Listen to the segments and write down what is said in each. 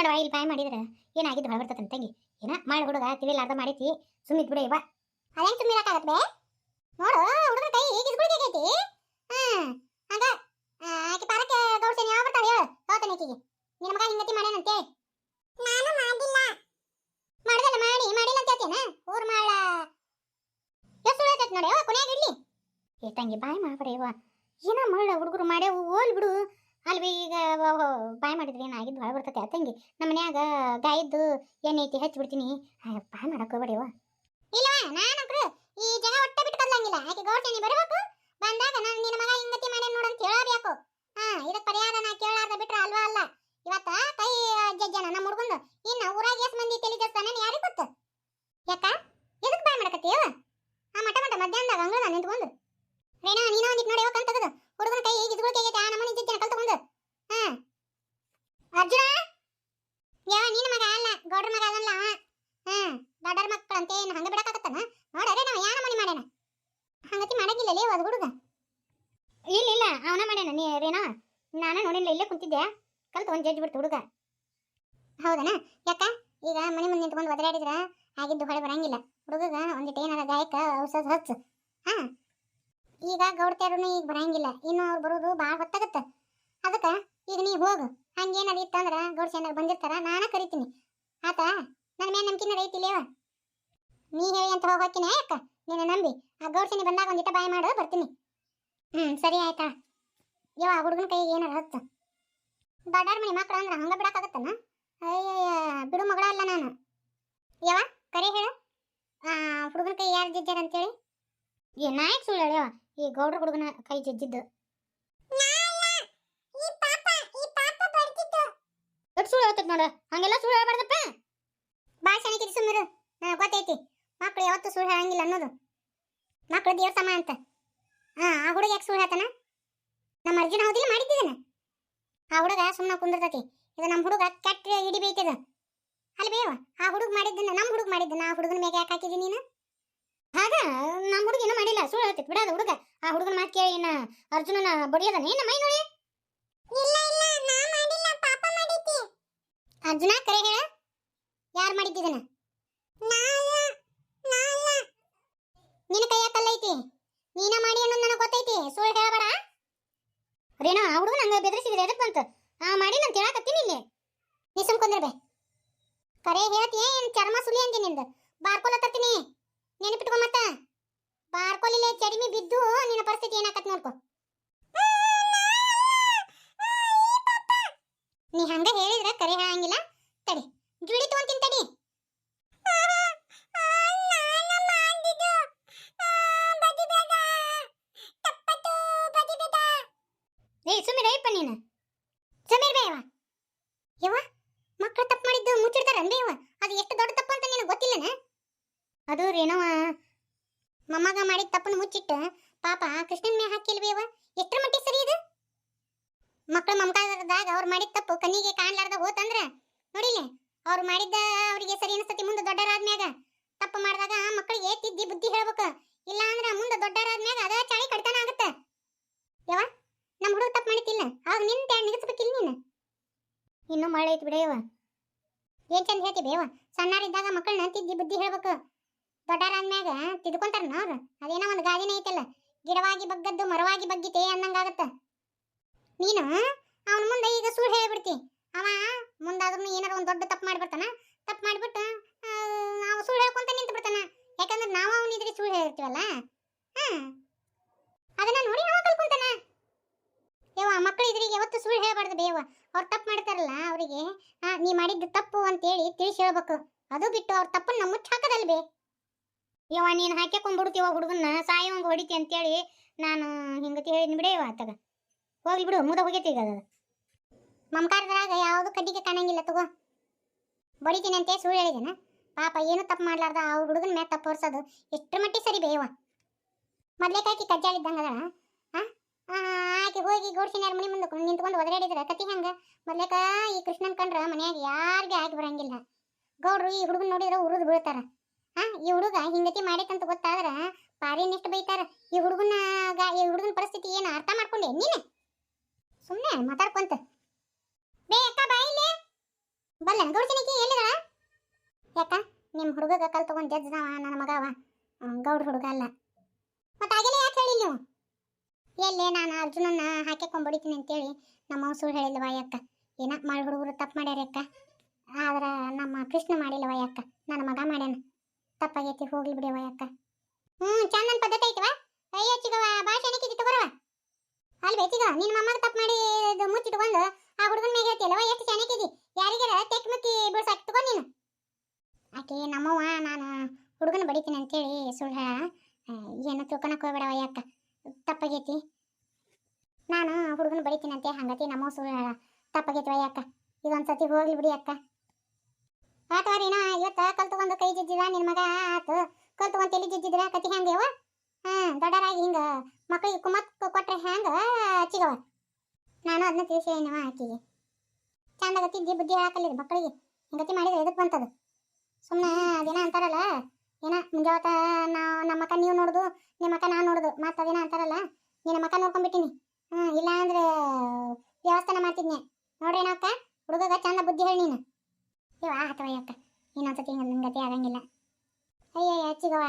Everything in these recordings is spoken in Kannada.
ನೋಡವ ಇಲ್ಲಿ ಬಾಯ್ ಮಾಡಿದ್ರೆ ಏನಾಗಿದ್ದು ಹೊರ ಬರ್ತದೆ ತಂಗಿ. ಏನ ಮಾಡಿ ಹುಡುಗ ತಿಳಿಲಾರ್ದ ಮಾಡೈತಿ ಸುಮ್ಮಿದ್ ಬಿಡು ಇವ. ಅದೇನ್ ಸುಮ್ಮಿರಕ್ಕಾಗತ್ ಬೇ? ನೋಡು ಹುಡುಗನ ಕೈ ಈಗ ಇಸ್ಕೊಳ್ಬೇಕೈತಿ ಹ್ಮ್ ಹಂಗ. ಆಕೆ ಪಾರಕ್ಕೆ ಗೌಡ್ಸೇನೆ ಯಾವ ಬರ್ತಾಳೆ ಹೇಳು ತೋತಾನೆ ಆಕಿಗೆ. ನಿನ್ನ ಮಗ ಹಿಂಗತಿ ಮಾಡ್ಯಾನಂತೆ ನಾನು ಮಾಡಿಲ್ಲ. ಮಾಡ್ದಲ್ಲ ಮಾಡಿ ಮಾಡಿಲ್ಲ ಅಂತ ಹೇಳ್ತೇನ ಊರ್ ಮಾಡ ಎಷ್ಟು ಹೇಳ್ತೈತಿ ನೋಡಿ ಯವ್ವ ಕೊನೆಯಾಗ ಇಡ್ಲಿ. ಏ ತಂಗಿ ಬಾಯ್ ಮಾಡ್ಬೇಡ ಇವ. ಏನ ಮಾಡ ಹುಡುಗರು ಮಾಡ್ಯಾವು ಓಲ್ ಬಿಡು. ಅಲ್ವಿ ಈಗ ಬಾಯ್ ಮಾಡಿದ್ರೆ ಏನಾಗಿದ್ದು? ಹೊಳ ಬರ್ತತೆ ಅತ್ತಂಗಿ ತಂಗಿ. ನಮ್ಮ ಮನ್ಯಾಗ ಗಾಯದ್ದು ಏನೈತಿ ಹಚ್ಚಿ ಬಿಡ್ತೀನಿ. ಬಾಯ್ ಮಾಡಕ್ ಹೋಗ್ಬೇಡ ಇಲ್ಲವಾ ನಾನು ನಾನಂಕ್ರು ಈ ಜಗ ಒಟ್ಟ ಬಿಟ್ಟು ಕದ್ಲಂಗಿಲ್ಲ. ಆಕೆ ಗೌಡ್ಸೇನಿ ಬರಬೇಕು? ಬಂದಾಗ ನಾನು ನಿನ್ನ ಮಗ ಹಿಂಗತಿ ಮಾಡ್ಯಾನ ನೋಡಂತ ಅಂತ ಹೇಳಬೇಕು ಹಾ ಇದಕ್ಕೆ ಪರಿಹಾರ ನಾ ಕೇಳಾರ್ದ ಬಿಟ್ರೆ ಅಲ್ವಾ ಅಲ್ಲ ಇವತ್ತ ಕೈ ಜಜ್ಜನ ನಮ್ಮ ಹುಡುಗಂದು ಇನ್ನ ಊರಾಗ ಎಸ್ ಮಂದಿ ತಲಿ ಜಸ್ತಾನ ಯಾರಿಗೆ ಗೊತ್ತು ಯಾಕ ಎದಕ್ ಬಾಯ್ ಮಾಡಕತ್ತೀವ ಆ ಮಟ ಮಟ ಮಧ್ಯಾಹ್ನದಾಗ ಅಂಗಳ ನಿಂತ್ಕೊಂಡು ರೇಣಾ ನೀನ ಒಂದಿಟ್ ನೋಡಿ ಕಣ್ ತೆಗೆದು ಹುಡುಗನ ಕೈ ಈಗ ಇದ್ಕೊಳ್ಕೆ ಆ ನಮ್ಮನಿ ಜಜ್ಜನ ಕಲ್ ತಗೊಂಡು ಹಾ ಅರ್ಜುನ ಯಾವ ನಿನ್ನ ಮಗ ಅಲ್ಲ ಗೌಡ್ರ ಮಗ ಅದಲ್ಲ. ಹ್ಮ್ ಹಾ ಮಕ್ಕಳು ಅಂತ ಏನು ಹಂಗ ಬಿಡಕಾಕತ್ತಾನ ನೋಡರೆ ನಾವು ಯಾನ ಮನೆ ಮಾಡ್ಯಾನ? ಹಂಗತಿ ಮಾಡಂಗಿಲ್ಲ ಲೇ ಅದು ಹುಡುಗ. ಇಲ್ಲ ಇಲ್ಲ, ಅವನ ಮಾಡ್ಯಾನ ನೀ ರೇನಾ? ನಾನು ನೋಡಿಲ್ಲ, ಇಲ್ಲೇ ಕುಂತಿದ್ದೆ ಕಲ್ತು ಒಂದ್ ಜಡ್ಜ್ ಬಿಡ್ತು ಹುಡುಗ. ಹೌದನ? ಯಾಕ? ಈಗ ಮನೆ ಮುಂದೆ ನಿಂತ್ಕೊಂಡು ಒದರಾಡಿದ್ರ ಆಗಿದ್ದು ಹೊಳೆ ಬರಂಗಿಲ್ಲ. ಹುಡುಗಗ ಒಂದಿಟ್ಟು ಏನಾರ ಗಾಯಕ, ಔಷಧ ಹಚ್ಚು. ಹಾ? ಈಗ ಗೌಡ್ತ್ಯಾರನು ಈಗ ಬರಂಗಿಲ್ಲ. ಇನ್ನು ಅವ್ರು ಬರೋದು ಭಾಳ ಹೊತ್ತಾಗತ್ತ. ಅದಕ್ಕ ಈಗ ನೀ ಹೋಗು. ಹಂಗೇನಾದ್ರು ಇತ್ತಂದ್ರ ಗೌಡ್ಸ ಏನಾರ ಬಂದಿರ್ತಾರ, ನಾನ ಕರಿತೀನಿ. ಆತ? ನನ್ನ ಮೇಲೆ ನಂಬಿಕೆನ ಐತಿಲೇವ ನೀ ಹೇಳಿ ಅಂತ ಹೋಗೋಕಿನ ಯಾಕ? ನಿನ್ನ ನಂಬಿ. ಆ ಗೌಡ್ಸಿನಿ ಬಂದಾಗ ಒಂದಿಟ ಬಾಯ್ ಮಾಡು, ಬರ್ತೀನಿ. ಹ್ಮ್, ಸರಿ ಆಯ್ತಾ? ಯವಾ ಹುಡುಗನ ಕೈಗೆ ಏನಾರ ಹಚ್ಚ ದೊಡ್ಡಾರ ಮನೆ ಮಕ್ಳು ಅಂದ್ರೆ ಹಂಗ ಬಿಡಕ್ಕಾಗತ್ತನ? ಅಯ್ಯಯ್ಯ, ಬಿಡು ಮಗಳ ಅಲ್ಲ ನಾನು. ಯವಾ ಕರೆ ಹೇಳು. ಹುಡುಗನ ಕೈ ಯಾರು ಜಿಜ್ಜಾರ ಅಂತೇಳಿ? ಏ, ನಾಯಕ್ ಸುಳ್ಳು ಹೇಳ ಈ ಗೌಡ್ರ ಹುಡುಗನ ಕೈ ಜಜ್ಜಿದ್ದು. ನೋಡು, ಹಂಗೆಲ್ಲ ಸುಳ್ಳು ಹೇಳ್ಬಾರ್ದಪ್ಪ. ಬಾ ಶನಿಕಿರಿ ಸುಮ್ಮಿರು ನನಗೆ ಗೊತ್ತೈತಿ. ಮಕ್ಳು ಯಾವತ್ತು ಸುಳ್ಳು ಹೇಳಂಗಿಲ್ಲ ಅನ್ನೋದು. ಮಕ್ಳು ದೇವ್ರ ಸಮ ಅಂತ. ಹಾ, ಆ ಹುಡುಗ ಯಾಕೆ ಸುಳ್ಳು ಹೇಳ್ತಾನ? ನಮ್ಮ ಅರ್ಜುನ ಹೌದಿಲ್ಲ ಮಾಡಿದ್ದಿದ್ದಾನೆ ಆ ಹುಡುಗ ಸುಮ್ಮನೆ ಕುಂದಿರ್ತತಿ. ಇದು ನಮ್ಮ ಹುಡುಗ ಕೆಟ್ಟ ಹಿಡಿ ಬೈತದ ಅಲ್ಲಿ ಬೇವ, ಆ ಹುಡುಗ ಮಾಡಿದ್ದನ್ನ, ನಮ್ಮ ಹುಡುಗ ಮಾಡಿದ್ದನ್ನ ಆ ಹುಡುಗನ ಮೇಲೆ ಯಾಕೆ ಹಾಕಿದಿ ನೀನು? ಆಗ ನಮ್ಮ ಹುಡುಗ ಏನೂ ಮಾಡಿಲ್ಲ, ಸುಳ್ಳು ಹೇಳ್ತೈತಿ ಬಿಡೋದು ಹುಡುಗ. ಆ ಹುಡುಗನ ಮಾತು ಕೇಳಿ ಇನ್ನ ಅರ್ಜುನನ ಬಡಿಯೋದನ್ನ. ಏನು ಮೈ ನೋಡಿ ಇಲ್ಲ ಇಲ್ಲ ನಾ ಮಾಡಿಲ್ಲ ಪಾಪ ಮಾಡಿದ್ದಿ ಅರ್ಜುನ, ಕರೆ ಹೇಳ. ಯಾರು ಮಾಡಿದ್ದಿದನ ನಿನ್ನ ಕೈಯ ಕಲ್ಲೈತಿ. ನೀನ ಮಾಡಿ ಅನ್ನೋದು ನನಗೆ ಗೊತ್ತೈತಿ. ಸುಳ್ಳು ಹೇಳಬೇಡ. ರೇಣು, ಆ ಹುಡುಗ ನಂಗೆ ಬೆದರಿಸಿದ್ರೆ ಎದಕ್ಕೆ ಬಂತು? ಆ ಮಾಡಿ ನಾನು ಕೇಳಕತ್ತೀನಿ ಇಲ್ಲಿ. ನೀ ಸುಮ್ಕೊಂದಿರ್ಬೇ ಕರೆ ಹೇಳ್ತೀಯ ಏನ್ ಚರ್ಮ ಸುಲಿ ಅಂತೀನಿ ನಿಂದು? ಬಾರ್ಕೊಲ ತರ್ತೀನಿ ನೆನಪಿಟ್ಕೊ ಮತ್ತ. ಬಾರ್ಕೊಲಿಲೆ ಚಡಿಮಿ ಬಿದ್ದು ನಿನ್ನ ಪರಿಸ್ಥಿತಿ ಏನಾಕತ್ ನೋಡ್ಕೊ. ನೀ ಹಂಗ ಹೇಳಿದ್ರ ಕರೆ ಹೇಳಂಗಿಲ್ಲ. ತಡಿ ಜುಡಿ ತಗೊಂತೀನಿ ಸಮೀರ್ ಯವ್ವ ಮಕ್ಕಳು ತಪ್ಪು ಮಾಡಿದ್ದು ಮುಚ್ಚಿಡ್ತಾರ ಬೇವ ಅದು ಎಷ್ಟು ದೊಡ್ಡ ತಪ್ಪು ಅಂತ ನಿನಗೆ ಗೊತ್ತಿಲ್ಲನ? ಅದು ರೇಣವ ಮೊಮ್ಮಗ ಮಾಡಿದ ತಪ್ಪನ್ನು ಮುಚ್ಚಿಟ್ಟು ಪಾಪ ಕೃಷ್ಣನ ಮೇ ಹಾಕಿಲ್ ಬೇವ ಎಷ್ಟರ ಮಟ್ಟಿಗೆ ಸರಿ ಇದು? ಮಕ್ಕಳು ಮಮಕಾದಾಗ ಅವ್ರು ಮಾಡಿದ ತಪ್ಪು ಕಣ್ಣಿಗೆ ಕಾಣ್ಲಾರ್ದ ಹೋತಂದ್ರ ನೋಡಿಲೆ ಅವ್ರು ಮಾಡಿದ್ದ ಅವ್ರಿಗೆ ಸರಿ ಅನಿಸ್ತತಿ ಮುಂದೆ ದೊಡ್ಡರಾದ್ಮ್ಯಾಗ ತಪ್ಪು ಮಾಡಿದಾಗ ಮಕ್ಕಳಿಗೆ ತಿದ್ದಿ ಬುದ್ಧಿ ಹೇಳ್ಬೇಕು. ಇಲ್ಲ ಅಂದ್ರೆ ಮುಂದೆ ದೊಡ್ಡರಾದ್ಮ್ಯಾಗ ಅದ ಚಾಳಿ ಕಡ್ತನ ಆಗತ್ತ. ಯವ್ವ ನಮ್ಮ ಹುಡುಗ ತಪ್ಪು ಮಾಡಿತಿಲ್ಲ ಅವಾಗ ನಿನ್ ಟ್ಯಾಗ್ ನಿಗಿಸ್ಬೇಕಿಲ್ಲ ನೀನು? ಇನ್ನು ಮಳೆ ಐತಿ ಬಿಡೆಯವ ಏನ್ ಚಂದ ಹೇಳ್ತಿ ಬೇವ ಸಣ್ಣಾರಿದ್ದಾಗ ಮಕ್ಕಳನ್ನ ತಿದ್ದಿ ಬುದ್ಧಿ ಹೇಳ್ಬೇಕು. ದೊಡ್ಡರಾದ್ಮ್ಯಾಗ ತಿದ್ಕೊಂತಾರನ ಅವ್ರು? ಅದೇನೋ ಒಂದು ಗಾದಿನ ಐತಲ್ಲ. ಗಿಡವಾಗಿ ಬಗ್ಗದ್ದು ಮರವಾಗಿ ಬಗ್ಗಿತೆ ಅನ್ನಂಗಾಗತ್ತ. ನೀನು, ಅವನ ಮುಂದೆ ಈಗ ಸುಳ್ಳು ಹೇಳ್ಬಿಡ್ತಿ. ಅವ ಮುಂದಾದ್ರೂ ಏನಾರ ಒಂದು ದೊಡ್ಡ ತಪ್ಪು ಮಾಡ್ಬಿಡ್ತಾನ. ತಪ್ಪು ಮಾಡಿಬಿಟ್ಟು ನಾವು ಸುಳ್ಳು ಹೇಳ್ಕೊಂತ ನಿಂತು ಬಿಡ್ತಾನ. ಯಾಕಂದ್ರೆ ನಾವು ಅವನ ಇದ್ರಿಗೆ ಸುಳ್ಳು ಹೇಳ್ತೀವಲ್ಲ? ಹಾ. ಅದನ್ನ ನೋಡಿ ಅವ ಕಲ್ಕೊಂತಾನ. ಯವ್ವ ಮಕ್ಕಳು ಇದ್ರಿಗೆ ಯಾವತ್ತು ಸುಳ್ಳು ಹೇಳ್ಬಾರ್ದು ಬೇವ ಅವ್ರು ತಪ್ಪು ಮಾಡ್ತಾರಲ್ಲ ಅವರಿಗೆ ನೀ ಮಾಡಿದ್ದು ತಪ್ಪು ಅಂತೇಳಿ ತಿಳಿಸಿ ಹೇಳ್ಬೇಕು. ಅದು ಬಿಟ್ಟು ಅವ್ರ ತಪ್ಪನ್ನ ಮುಚ್ಚ ಹಾಕದಲ್ಲ ಬೇ. ಯವ್ವ, ನೀನು ಹಾಕ್ಯಾಕೊಂಡ್ಬಿಡ್ತೀವ ಹುಡುಗನ್ನ, ಸಾಯೋಂಗ್ ಹೊಡಿತಿ ಅಂತೇಳಿ ನಾನು ಹಿಂಗತಿ ಹೇಳಿದ್ನಿ ಬಿಡೇವ ಆತಗ. ಹೋಗ್ಲಿ ಬಿಡು ಮುದ ಹೋಗೈತಿ ಈಗ ಅದು. ಮಮಕಾರದಾಗ ಯಾವುದು ಕಡ್ಡಿಗೆ ಕಾಣಂಗಿಲ್ಲ ತಗೋ. ಬಡಿತೀನಿ ಅಂತ ಸುಳ್ಳು ಹೇಳಿದೇನ. ಪಾಪ ಏನು ತಪ್ಪು ಮಾಡ್ಲಾರ್ದ ಆ ಹುಡುಗನ ಮ್ಯಾಗ ತಪ್ಪು ಹೊರ್ಸೋದು ಎಷ್ಟರ ಮಟ್ಟಿ ಸರಿ ಬೇವ ಮೊದ್ಲೇಕಾಕಿ ಕಜ್ಜಾಳಿದ್ದಂಗ ಆ? ಆಕೆ ಹೋಗಿ ಗೌಡ್ಸಿನ್ಯಾರ ಮನೆ ಮುಂದೆ ನಿಂತ್ಕೊಂಡು ಒದರಾಡಿದ್ರೆ ಕತಿ ಹಂಗ? ಮೊದ್ಲೇಕ ಈ ಕೃಷ್ಣನ್ ಕಂಡ್ರ ಮನ್ಯಾಗ ಯಾರಿಗೆ ಆಗಿ ಬರಂಗಿಲ್ಲ. ಗೌಡ್ರು ಈ ಹುಡುಗನ್ ನೋಡಿದ್ರೆ ಉರಿದು ಬೀಳ್ತಾರ. ಆ, ಈ ಹುಡುಗ ಹಿಂಗತಿ ಮಾಡೈತಂತ ಗೊತ್ತಾದ್ರ ಪಾರಿನೆಷ್ಟು ಬೈತಾರ. ಈ ಹುಡುಗನ ಈ ಹುಡುಗನ ಪರಿಸ್ಥಿತಿ ಏನು ಅರ್ಥ ಮಾಡ್ಕೊಂಡೆ ನೀನು? ಸುಮ್ಮನೆ ಮಾತಾಡ್ಕೊಂತ. ಬೇ ಅಕ್ಕ ಬಲ್ಲ ಗೌಡ್ಸನಿಕಿ ಎಲ್ಲಿದ ಯಾಕ ನಿಮ್ಮ ಹುಡುಗಗ ಕಲ್ ತಗೊಂಡ್ ಜಜ್ಜನವ ನನ್ನ ಮಗ ಅವ. ಹ್ಮ್, ಹುಡುಗ ಅಲ್ಲ. ಮತ್ತೆ ಆಗಿಲ್ಲ ಯಾಕೆ ಹೇಳಿ ನೀವು? ಎಲ್ಲೇ ನಾನು ಅರ್ಜುನನ್ನ ಹಾಕಿಕೊಂಡ್ಬಿಡಿತೀನಿ ಅಂತೇಳಿ ನಮ್ಮ ಸುಳ್ಳು ಹೇಳಿಲ್ವ ಯಾಕ ಏನ ಮಾಡಿ ಹುಡುಗರು ತಪ್ಪು ಮಾಡ್ಯಾರ ಅಕ್ಕ? ಆದ್ರ ನಮ್ಮ ಕೃಷ್ಣ ಮಾಡಿಲ್ಲವ ಯಾಕ ನನ್ನ ಮಗ ಮಾಡ್ಯಾನ. ತಪ್ಪಾಗೈತಿ ಹೋಗ್ಲಿ ಬಿಡಿ ಯಾಕ ಹ್ಮ್ ಚಂದನ್ ಪದ್ಧತಿ ಐತವ ಅಯ್ಯ ಚಿಗವ ಭಾಷೆ ಏನಕ್ಕಿದಿ ತಗೋರವ ಅಲ್ವೇ ಚಿಗ ನಿನ್ನ ಮೊಮ್ಮಗ ತಪ್ಪು ಮಾಡಿ ಇದು ಮುಚ್ಚಿಟ್ಕೊಂಡು ಆ ಹುಡುಗನ ಮೇಲೆ ಹೇಳ್ತಿಯಲ್ಲವ ಎಷ್ಟು ಚೆನ್ನಾಗಿದಿ ಯಾರಿಗಾರ ತೆಕ್ ಮುಕ್ಕಿ ಬಿಡ್ಸಾಕ್ ತಗೋ ನೀನು ಆಕೆ ನಮ್ಮವ್ವ ನಾನು ಹುಡುಗನ ಬಡಿತೀನಿ ಅಂತೇಳಿ ಸುಳ್ಳು ಹೇಳ ಏನು ತಿಳ್ಕೊಳಕ್ ಹೋಗ್ಬೇಡವ ಯಾಕ ತಪ್ಪಾಗೈತಿ? ನಾನು ಹುಡುಗನ ಬಡಿತೀನಂತೆ ಹಂಗತಿ ನಮ್ಮ ಸುಳ್ಳು ಹೇಳ ತಪ್ಪಾಗೈತಿ ಯಾಕ? ಇದೊಂದ್ಸತಿ ಹೋಗ್ಲಿ ಬಿಡಿ ಅಕ್ಕ. ಆತವಾರಿನ ಇವತ್ತ ಕಲ್ ತಗೊಂಡು ಕೈ ಜಿಜ್ಜಿದ, ನಿನ್ ಮಗ ಆತು. ಕಲ್ ತಗೊಂಡ್ ತಲೆ ಜಜ್ಜಿದ್ರ, ಕತಿ ಹೆಂಗೇವ ಹಾ, ದೊಡ್ಡರಾಗಿ ಹಿಂಗ ಮಕ್ಕಳಿಗೆ ಕುಮತ್ ಕೊಟ್ರೆ ಹೆಂಗ ಚಿಗವ ನಾನು ಅದನ್ನ ತಿಳಿಸೇನವ ಆಕಿಗೆ. ಚಂದಾಗ ತಿದ್ದಿ ಬುದ್ಧಿ ಹಾಕಲಿಲ್ಲ ಮಕ್ಕಳಿಗೆ ಹಿಂಗತಿ ಮಾಡಿದ್ರೆ ಎದಕ್ ಬಂತದು? ಸುಮ್ಮನೆ ಅದೇನ ಅಂತಾರಲ್ಲ, ಏನ ಮುಂಜಾವತ್ತ ನಾವು ನಮ್ಮಕ್ಕ ನೀವು ನೋಡುದು ನಿಮ್ಮಕ್ಕ ನಾನು ನೋಡುದು, ಮತ್ತೆ ಅಂತಾರಲ್ಲ ನಿನ್ನ ಮಕ್ಕ ನೋಡ್ಕೊಂಡ್ಬಿಟ್ಟಿನಿ. ಹ್ಮ್ ಇಲ್ಲ ಅಂದ್ರೆ ವ್ಯವಸ್ಥಾನ ಮಾಡ್ತಿದ್ನೆ ನೋಡ್ರಿ ಅಕ್ಕ, ಹುಡುಗಗ ಚಂದ ಬುದ್ಧಿ ಹೇಳಿ ನೀನು. ಇವ ಅಥವಾ ಅಕ್ಕ. ಇನ್ನೊಂದ್ಸತಿ ಹಿಂಗ ಗತಿ ಆಗಂಗಿಲ್ಲ. ಅಯ್ಯ ಹಚ್ಚಿಗವ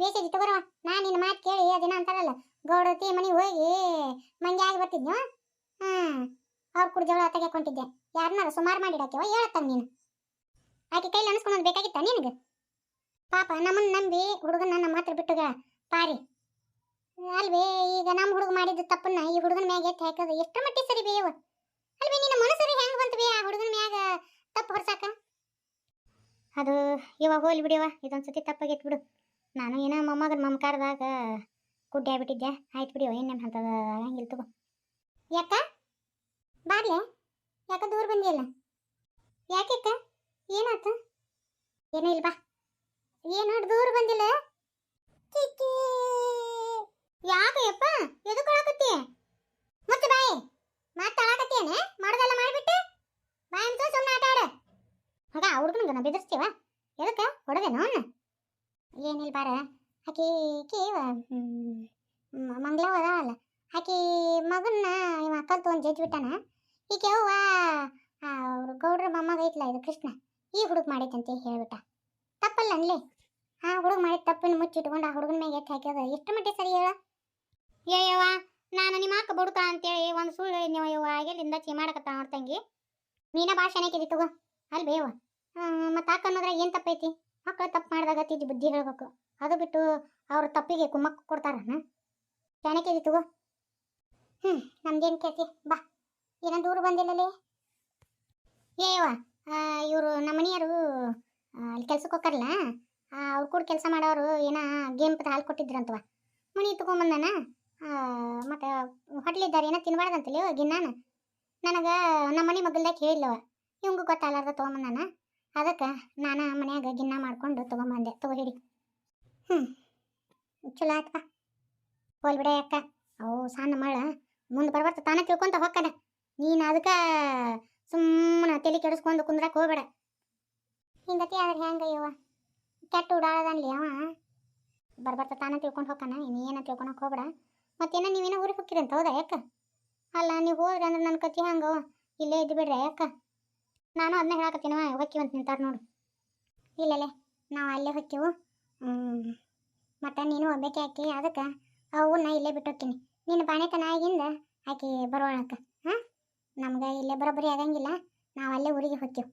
ಬೇಸಿಗೆ ತಗೋರವ ನಾ ನಿನ್ನ ಮಾತು ಕೇಳಿ ದಿನ ಅಂತಾರಲ್ಲ, ಗೌಡತಿ ಮನೆ ಹೋಗಿ ಮಂಗೆ ಆಗಿ ಬರ್ತಿದ್ನ? ಹಾ ಅವ್ರ ಕುಡ್ ಜಗಳ ತೆಗೆಕೊಂಡಿದ್ದೆ ಯಾರನ್ನಾರ ಸುಮಾರು ಮಾಡಿಡಾಕೆವ ಹೇಳತ್ತಾಗ ನೀನು. ಆಕೆ ಕೈಲಿ ಅನ್ಸ್ಕೊಳೋದು ಬೇಕಾಗಿತ್ತ ನಿನಗೆ? ಪಾಪ ನಮ್ಮನ್ನ ನಂಬಿ ಹುಡುಗನ ನಮ್ಮ ಹತ್ರ ಬಿಟ್ಟುಗ ಪಾರಿ. ಅಲ್ವೇ, ಈಗ ನಮ್ಮ ಹುಡುಗ ಮಾಡಿದ ತಪ್ಪನ್ನ ಈ ಹುಡುಗನ ಮ್ಯಾಗ ಎತ್ತಿ ಹಾಕೋದು ಎಷ್ಟು ಮಟ್ಟಿಗೆ ಸರಿ ಬೇಯವ ಅಲ್ವೇ, ನಿನ್ನ ಮನಸ್ಸರಿ ಹೆಂಗ್ ಬಂತು ಆ ಹುಡುಗನ ಮ್ಯಾಗ ತಪ್ಪು ಹೊರಸಾಕ ಅದು ಇವಾಗ ಹೋಗ್ಲಿ ಬಿಡಿವ ಇದೊಂದ್ಸತಿ ತಪ್ಪಾಗೈತೆ ಬಿಡು. ನಾನು ಏನೋ ಮೊಮ್ಮಗನ ಮಮಕಾರದಾಗ ಗುಡ್ಡೆ ಆಗ್ಬಿಟ್ಟಿದ್ದೆ. ಆಯ್ತು ಬಿಡಿವ ಏನೇನು ಅಂತದ ಆಗಂಗಿಲ್ಲ ತಗೋ. ಯಾಕ? ಬಾರ್ಲೆ? ಯಾಕ ದೂರ ಬಂದಿಲ್ಲ ಯಾಕೆಕ್ಕ? ಏನಾಯ್ತು ಏನೂ ಇಲ್ಲ ಬಾ ಏನು ದೂರ ಬಂದಿಲ್ಲ? ಕಿಕ್ಕಿ. ಯಾಕಯ್ಯಪ್ಪ ಎದಕ್ಕೆ ಅಳಕತ್ತಿ ಮತ್ತೆ ಬಾಯಿ ಮತ್ತೆ ಅಳಕತ್ತೇನೆ ಮಾಡೋದೆಲ್ಲ ಮಾಡಿಬಿಟ್ಟು ಬಾಯಿ ಅಂತ ಸುಮ್ಮನೆ ಆಟ ಆಡ ಆಗ ಹುಡುಗನಿಗೆ ನಾ ಬೆದರ್ಸ್ತೀವ ಎದಕ್ಕೆ ಹೊಡೆದೇನೋ ಅವನ್ನ ಏನಿಲ್ಲ ಬಾರ ಆಕಿ ಕಿ ಮಂಗ್ಲವ ಅದಾವಲ್ಲ ಆಕಿ ಮಗನ್ನ ಇವ ಅಕ್ಕಲ್ ತೊಗೊಂಡು ಜಜ್ಜಿ ಬಿಟ್ಟಾನ? ಈಕೆ ಅವ್ವ ಅವ್ರ ಗೌಡ್ರ ಮೊಮ್ಮಗ ಐತ್ಲ ಇದು ಕೃಷ್ಣ, ಈ ಹುಡುಗ ಮಾಡೈತಂತೆ ಹೇಳ್ಬಿಟ್ಟ. ತಪ್ಪಲ್ಲ ಅನ್ಲಿ? ಆ, ಹುಡುಗ ಮಾಡಿದ ತಪ್ಪನ್ನು ಮುಚ್ಚಿಟ್ಕೊಂಡು ಆ ಹುಡುಗನ ಮೇಲೆ ಎತ್ತಿ ಹಾಕ್ಯದ. ಎಷ್ಟು ಮಟ್ಟಿಗೆ ಸರಿ ಹೇಳ? ಏಯವ್ವ ನಾನು ನಿಮ್ಮ ಅಕ್ಕ ಬುಡುಕ ಅಂತೇಳಿ ಒಂದು ಸುಳ್ಳು ನೀವು ಯವ್ವ ಆಗಿಲ್ಲಿಂದ ಚೀ ಮಾಡಕತ್ತ ತಂಗಿ. ನೀನ ಭಾಷೆ ಅನ್ನಕಿದಿ ತಗೋ. ಅಲ್ಲಿ ಬೇವ ಮತ್ತು ಅಕ್ಕ ಅನ್ನೋದ್ರಾಗ ಏನು ತಪ್ಪೈತಿ? ಮಕ್ಕಳು ತಪ್ಪು ಮಾಡಿದಾಗ ತಿದ್ದು ಬುದ್ಧಿ ಹೇಳ್ಬೇಕು. ಅದು ಬಿಟ್ಟು ಅವ್ರ ತಪ್ಪಿಗೆ ಕುಮ್ಮಕ್ಕ ಕೊಡ್ತಾರನ ಚೆನ್ನಾಗಿದಿ ತಗೋ. ಹ್ಞೂ ನಮ್ದೇನು ಬಾ. ಏನೋ ದೂರ ಬಂದಿಲ್ಲಲೇ. ಏವ ಇವರು ನಮ್ಮ ಮನೆಯವರು ಅಲ್ಲಿ ಕೆಲ್ಸಕ್ಕೆ ಹೋಗ್ತಾರಲ್ಲ ಅವ್ರು ಕೂಡ ಕೆಲಸ ಮಾಡೋರು ಏನ ಗೇಮ್ ಹಾಲು ಕೊಟ್ಟಿದ್ರಂತವ ಮಣಿ ತಗೊಂಬಂದಾನ? ಮತ್ತು ಹೋಟ್ಲಿದ್ದಾರೆ ಏನೋ ತಿನ್ಬಾರ್ದಂತಲ್ಲ ಗಿನ್ನಾನ ನನಗೆ ನಮ್ಮ ಮನೆ ಮಗಲ್ದಾಗ ಹೇಳಿಲ್ಲವ ಇವಂಗೂ ಗೊತ್ತಾಗಲಾರ್ದ ತೊಗೊಂಬಂದಾನ? ಅದಕ್ಕೆ ನಾನು ಮನ್ಯಾಗ ಗಿನ್ನ ಮಾಡ್ಕೊಂಡು ತೊಗೊಂಬಂದೆ. ತಗೋ ಹಿಡಿ. ಹ್ಞೂ ಚಲೋ ಆಯ್ತಪ್ಪ. ಹೋಲ್ಬಿಡ ಅಕ್ಕ. ಅವು ಸಣ್ಣ ಮಳ ಮುಂದೆ ಬರ್ಬರ್ತ ತಾನೇ ತಿಳ್ಕೊಂತ ಹೊಕ್ಕದ. ನೀನು ಅದಕ್ಕೆ ಸುಮ್ಮನೆ ತಲೆ ಕೆಡಿಸ್ಕೊಂಡು ಕುಂದ್ರಕ್ಕೆ ಹೋಗ್ಬೇಡ. ಹಿಂಗತಿ ಆದ್ರೆ ಹೆಂಗೆ ಇವ ಕೆಟ್ಟ ಉಡಾಳದನ್ಲಿ ಅವ. ಬರ್ಬರ್ತ ತಾನೇ ತಿಳ್ಕೊಂಡು ಹೋಗ್ಕನ ಇನ್ನೇನ ತಿಳ್ಕೊಳಕ್ ಹೋಗ್ಬೇಡ. ಮತ್ತೇನ ನೀವೇನೋ ಊರಿಗೆ ಹೋಗಿರಂತ ಹೌದಾ ಯಾಕ? ಅಲ್ಲ, ನೀವು ಹೋದ್ರೆ ಅಂದ್ರೆ ನನ್ನ ಕತಿ ಹಂಗ ಇಲ್ಲೇ ಇದ್ದು ಬಿಡ್ರಿ ಯಾಕ? ನಾನು ಅದನ್ನ ಹೇಳಕತ್ತೀನವ ಅಂತ ನಿಂತಾರ ನೋಡು. ಇಲ್ಲಲೇ ನಾವು ಅಲ್ಲೇ ಹೊಕ್ಕಿವು. ಮತ್ತು ನೀನು ಒಬ್ಬಕ್ಕೆ ಹಾಕಿ ಅದಕ್ಕೆ ಅವನ್ನ ಇಲ್ಲೇ ಬಿಟ್ಟು ಹೋಗ್ತೀನಿ ನಿನ್ನ ಬಾಣೆತನ ಆಗಿಂದ ಆಕೆ ಬರೋಳಕ್ಕ ಹಾಂ? ನಮ್ಗೆ ಇಲ್ಲೇ ಬರೋಬ್ಬರಿ ಆಗಂಗಿಲ್ಲ ನಾವು ಅಲ್ಲೇ ಊರಿಗೆ ಹೊಕ್ಕಿವು